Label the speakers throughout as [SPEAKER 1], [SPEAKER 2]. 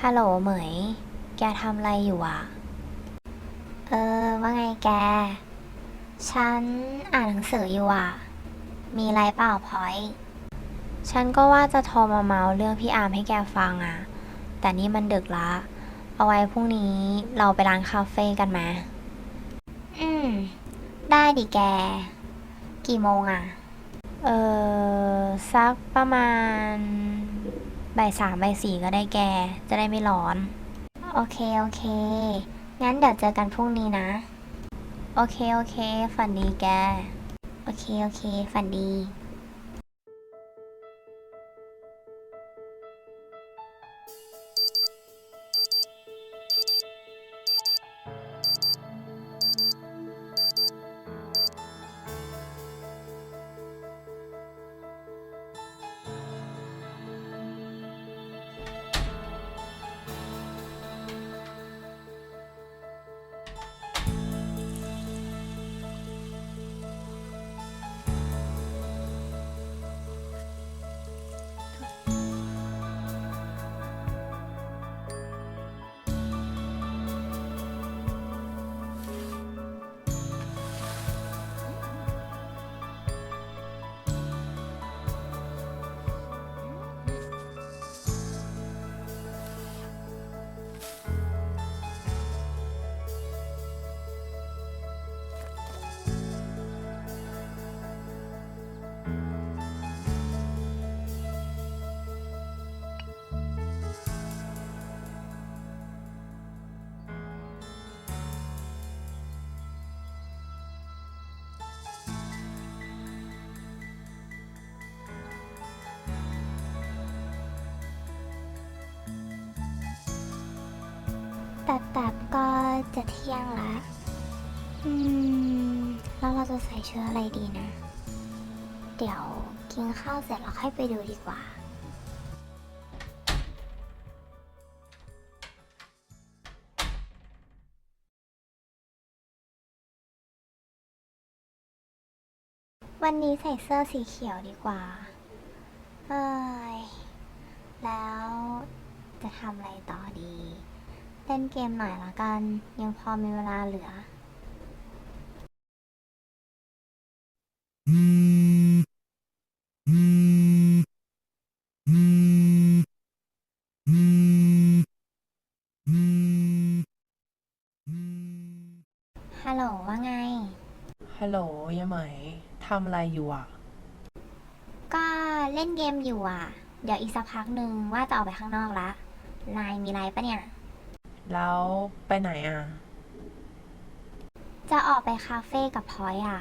[SPEAKER 1] ฮัลโหลเหมย แกทำอะไรอยู่อะ เออ ว่าไงแก ฉันอ่านหนังสืออยู่อะ มีไรเปล่าพอย ฉันก็ว่าจะโทรมาเมาเรื่องพี่อาร์มให้แกฟังอะ แต่นี่มันดึกละ เอาไว้พรุ่งนี้เราไปร้านคาเฟ่กันไหมอืม ได้ดิแก กี่โมงอะ เออสักประมาณบ่ายสามบ่ายสี่ก็ได้แก จะได้ไม่ร้อน โอเค โอเค งั้นเดี๋ยวเจอกันพรุ่งนี้นะ โอเค โอเค ฝันดีแก โอเค โอเค ฝันดี ต่แต่ก็จะเที่ยงละอืม แล้วเราจะใส่ชุดอะไรดีนะ เดี๋ยวกินข้าวเสร็จแล้วค่อยไปดูดีกว่าวันนี้ใส่เสื้อสีเขียวดีกว่า เอ้ย แล้วจะทำอะไรต่อดี เล่นเกมหน่อยละกัน ยังพอมีเวลาเหลือ ฮัลโหลว่าไง
[SPEAKER 2] ฮัลโหลยายไหมทำอะไรอยู่อะ
[SPEAKER 1] ก็เล่นเกมอยู่อะ เดี๋ยวอีกสักพักหนึ่งว่าจะออกไปข้างนอกละนายมีอะไรปะเนี่ย
[SPEAKER 2] แล้วไปไหนอะ
[SPEAKER 1] จะออกไปคาเฟ่กับพลอยอะ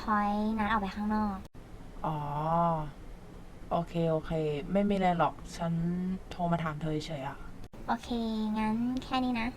[SPEAKER 1] พลอยนัดออกไปข้างนอก
[SPEAKER 2] อ๋อ โอเค โอเค ไม่มีอะไรหรอก ฉันโทรมาถามเธอเฉยๆอะ
[SPEAKER 1] โอเค งั้นแค่นี้นะ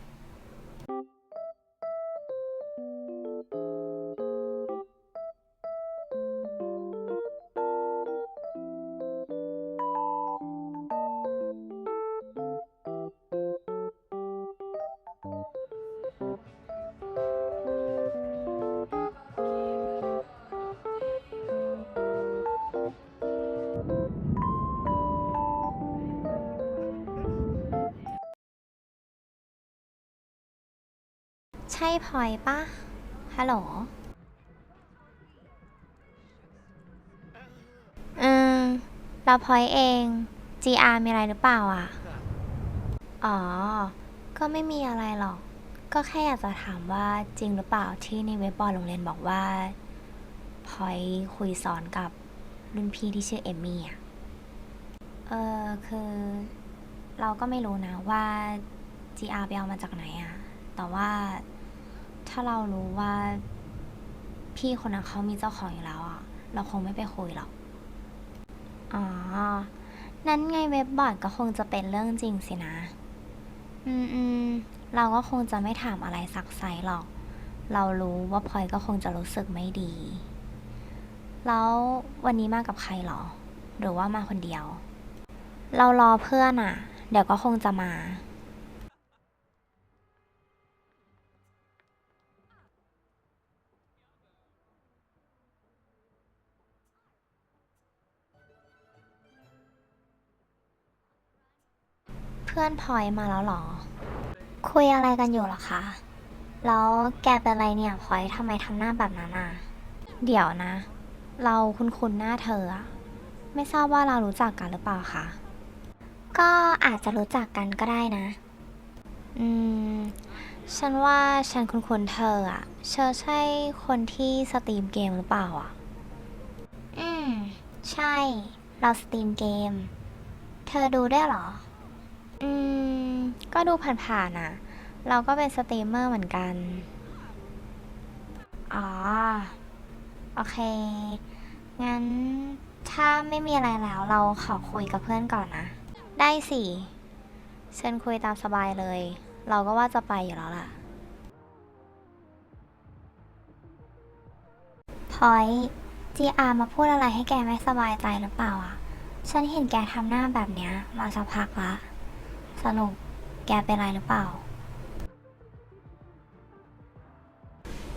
[SPEAKER 1] ช่พลอยปะฮัลโหลอืมเราพลอยเอง GR มีอะไรหรือเปล่าอะ อ๋อ ก็ไม่มีอะไรหรอก ก็แค่อยากจะถามว่าจริงหรือเปล่าที่ในเว็บบอร์ดโรงเรียนบอกว่าพลอยคุยสอนกับรุ่นพี่ที่ชื่อเอมมี่อะ เออคือ เราก็ไม่รู้นะว่า GR ไปเอามาจากไหนอะ แต่ว่า ถ้าเรารู้ว่า พี่คนนั้นเขามีเจ้าของอยู่แล้วอะ เราคงไม่ไปคุยหรอก อ๋อ นั้นไงเว็บบอร์ดก็คงจะเป็นเรื่องจริงสินะ อืมอืมเราก็คงจะไม่ถามอะไรซักไซหรอก เรารู้ว่าพลอยก็คงจะรู้สึกไม่ดี แล้ววันนี้มากับใครหรอ หรือว่ามาคนเดียว เรารอเพื่อนอะ เดี๋ยวก็คงจะมา พื่อนพลอยมาแล้วเหรอ คุยอะไรกันอยู่หรอคะ แล้วแกเป็นอะไรเนี่ยพลอยทำไมทำหน้าแบบนั้นอะ เดี๋ยวนะ เราคุ้นคุ้นหน้าเธออะไม่ทราบว่าเรารู้จักกันหรือเปล่าคะ ก็อาจจะรู้จักกันก็ได้นะ อืม ฉันว่าฉันคุ้นคุ้นเธออะเชอใช่คนที่สตรีมเกมหรือเปล่าอะอืม ใช่ เราสตรีมเกม เธอดูได้หรอ อืม ก็ดูผ่านๆนะเราก็เป็นสตรีมเมอร์เหมือนกัน อ๋อ โอเค งั้นถ้าไม่มีอะไรแล้วเราขอคุยกับเพื่อนก่อนนะ ได้สิเชิญคุยตามสบายเลย เราก็ว่าจะไปอยู่แล้วล่ะพอยจีอามาพูดอะไรให้แกไม่สบายใจหรือเปล่าอะ ฉันเห็นแกทำหน้าแบบเนี้ยมาสักพักละ สรุปแกเป็นไรหรือเปล่า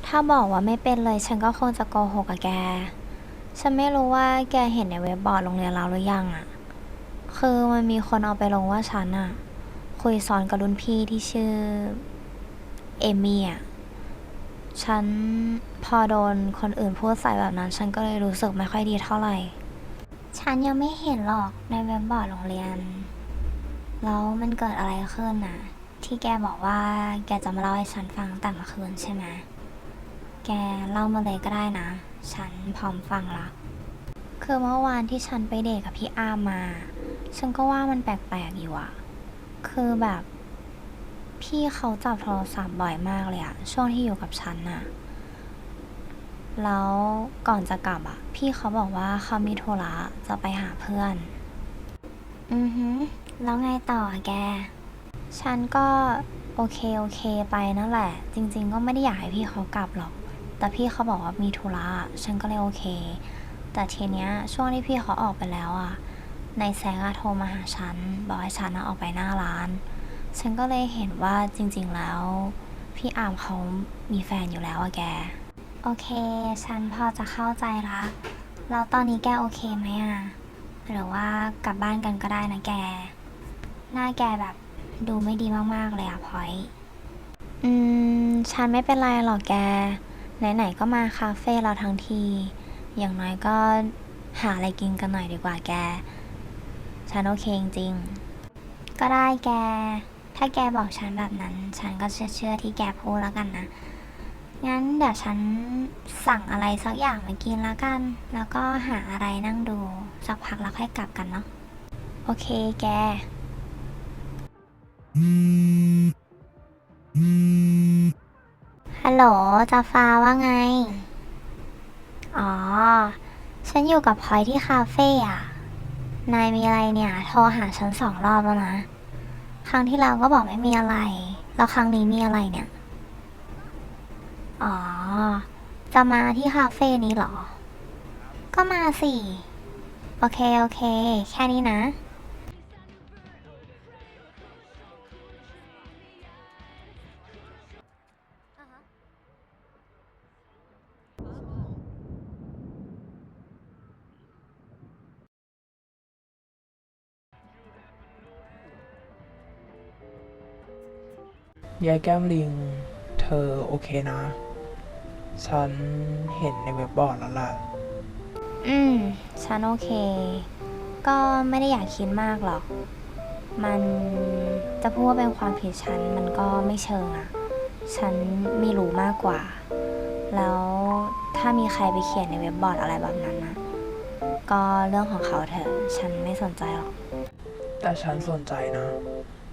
[SPEAKER 1] ถ้าบอกว่าไม่เป็นเลยฉันก็คงจะโกหกกับแก ฉันไม่รู้ว่าแกเห็นในเว็บบอร์ดโรงเรียนเราหรือยังอะคือมันมีคนเอาไปลงว่าฉันอะคุยซ้อนกับรุ่นพี่ที่ชื่อ เอมี่อะฉันพอโดนคนอื่นพูดใส่แบบนั้น ฉันก็เลยรู้สึกไม่ค่อยดีเท่าไหร่ ฉันยังไม่เห็นหรอกในเว็บบอร์ดโรงเรียน แล้วมันเกิดอะไรขึ้นน่ะ ที่แกบอกว่าแกจะมาเล่าให้ฉันฟังแต่เมื่อคืนใช่ไหมแกเล่ามาเลยก็ได้นะ ฉันพร้อมฟังละคือเมื่อวานที่ฉันไปเดทกับพี่อามา ฉันก็ว่ามันแปลกๆอยู่อะคือแบบ พี่เขาจับโทรศัพท์บ่อยมากเลยอะช่วงที่อยู่กับฉันน่ะแล้วก่อนจะกลับอะพี่เขาบอกว่าเขามีธุระจะไปหาเพื่อน อือฮึ แล้วไงต่อแก ฉันก็โอเคโอเคไปนั่นแหละ จริง ๆ ก็ไม่ได้อยากให้พี่เขากลับหรอก แต่พี่เขาบอกว่ามีธุระฉันก็เลยโอเค แต่ทีเนี้ยช่วงที่พี่เขาออกไปแล้วอะนายแซงอะโทรมาหาฉัน บอกให้ฉันออกไปหน้าร้าน ฉันก็เลยเห็นว่าจริง ๆ แล้ว พี่อามเขามีแฟนอยู่แล้วอะแก โอเค ฉันพอจะเข้าใจละแล้วตอนนี้แกโอเคไหมอะหรือว่ากลับบ้านกันก็ได้นะแก หน้าแกแบบดูไม่ดีมากๆเลยอะพอย อืม ฉันไม่เป็นไรหรอกแก ไหนๆก็มาคาเฟ่เราทั้งที อย่างน้อยก็หาอะไรกินกันหน่อยดีกว่าแก ฉันโอเคจริงๆก็ได้แก ถ้าแกบอกฉันแบบนั้น ฉันก็เชื่อเชื่อที่แกพูดแล้วกันนะ งั้นเดี๋ยวฉันสั่งอะไรสักอย่างมากินแล้วกัน แล้วก็หาอะไรนั่งดู สักพักแล้วค่อยกลับกันเนาะ โอเคแก ฮัลโหลจาฟ้าว่าไง อ๋อ ฉันอยู่กับพลอยที่คาเฟ่อะนายมีอะไรเนี่ย โทรหาฉันสองรอบแล้วนะ ครั้งที่แล้วก็บอกไม่มีอะไร แล้วครั้งนี้มีอะไรเนี่ย อ๋อ จะมาที่คาเฟ่นี้เหรอ ก็มาสิ โอเค โอเค แค่นี้นะ
[SPEAKER 2] ยายแก้มลิง เธอโอเคนะ ฉันเห็นในเว็บบอร์ดแล้วล่ะ
[SPEAKER 1] อืม ฉันโอเค ก็ไม่ได้อยากคิดมากหรอก มันจะพูดว่าเป็นความผิดฉัน มันก็ไม่เชิงอะฉันไม่รู้มากกว่า แล้วถ้ามีใครไปเขียนในเว็บบอร์ดอะไรแบบนั้นนะก็เรื่องของเขาเถอะ ฉันไม่สนใจหรอก
[SPEAKER 2] แต่ฉันสนใจนะ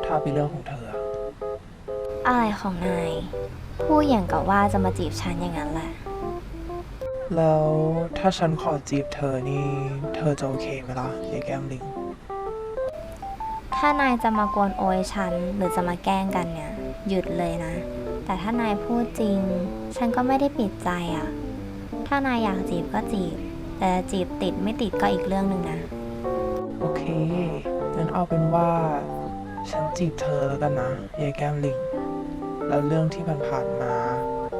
[SPEAKER 2] ถ้าเป็นเรื่องของเธอ อะ
[SPEAKER 1] อะไรของนายพูดอย่างกับว่าจะมาจีบฉันอย่างนั้นแหละ
[SPEAKER 2] แล้วถ้าฉันขอจีบเธอนี่ เธอจะโอเคไหมล่ะยายแก้มลิง
[SPEAKER 1] ถ้านายจะมากวนโอยฉันหรือจะมาแกล้งกันเนี่ย หยุดเลยนะ แต่ถ้านายพูดจริง ฉันก็ไม่ได้ปิดใจอะ่ะ ถ้านายอยากจีบก็จีบ แต่จีบติดไม่ติดก็อีกเรื่องหนึ่งนะ
[SPEAKER 2] โอเคงั้นเอาเป็นว่า ฉันจีบเธอแล้วกันนะยายแก้มลิง แล้วเรื่องที่ผ่านๆมา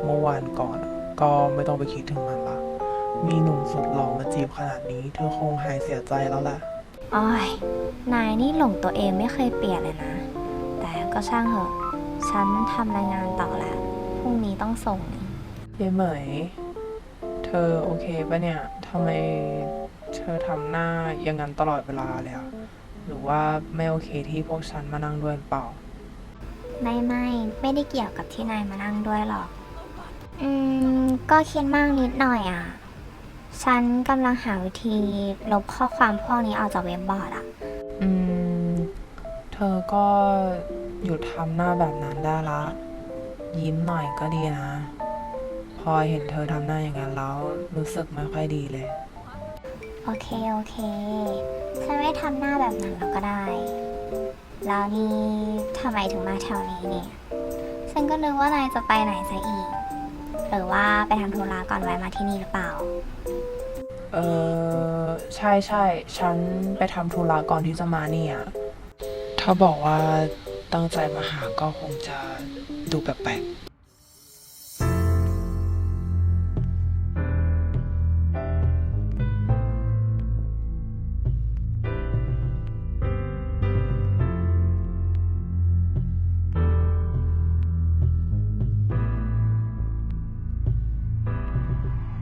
[SPEAKER 2] เมื่อวานก่อนอะก็ไม่ต้องไปคิดถึงมันละ มีหนุ่มสุดหล่อมาจีบขนาดนี้ เธอคงหายเสียใจแล้วแหละ
[SPEAKER 1] อ้อยนายนี่หลงตัวเองไม่เคยเปลี่ยนเลยนะก็ช่างเหอะ ฉันทำรายงานต่อแล้วพรุ่งนี้ต้องส่งนี่
[SPEAKER 2] ยายเหมย เธอโอเคปะเนี่ยทำไมเธอทำหน้าอย่างนั้นตลอดเวลาเลยอะหรือว่าไม่โอเคที่พวกฉันมานั่งด้วยหรือเปล่า
[SPEAKER 1] ไม่ไม่ไม่ได้เกี่ยวกับที่นายมานั่งด้วยหรอก อืม ก็คิดมากนิดหน่อยอะ ฉันกำลังหาวิธีลบข้อความพวกนี้ออกจากเว็บบอร์ดอะ
[SPEAKER 2] อืม เธอก็หยุดทำหน้าแบบนั้นได้ละ ยิ้มหน่อยก็ดีนะ พอเห็นเธอทำหน้าอย่างนั้นแล้วรู้สึกไม่ค่อยดีเลย
[SPEAKER 1] โอเค โอเค ฉันไม่ทำหน้าแบบนั้นแล้วก็ได้ แล้วนี่ทำไมถึงมาแถวนี้เนี่ย ฉันก็นึกว่านายจะไปไหนซะอีก หรือว่าไปทำธุระก่อนไว้มาที่นี่หรือเปล่า
[SPEAKER 2] เออใช่ใช่ฉันไปทำธุระก่อนที่จะมาเนี่ย ถ้าบอกว่าตั้งใจมาหาก็คงจะดูแปลก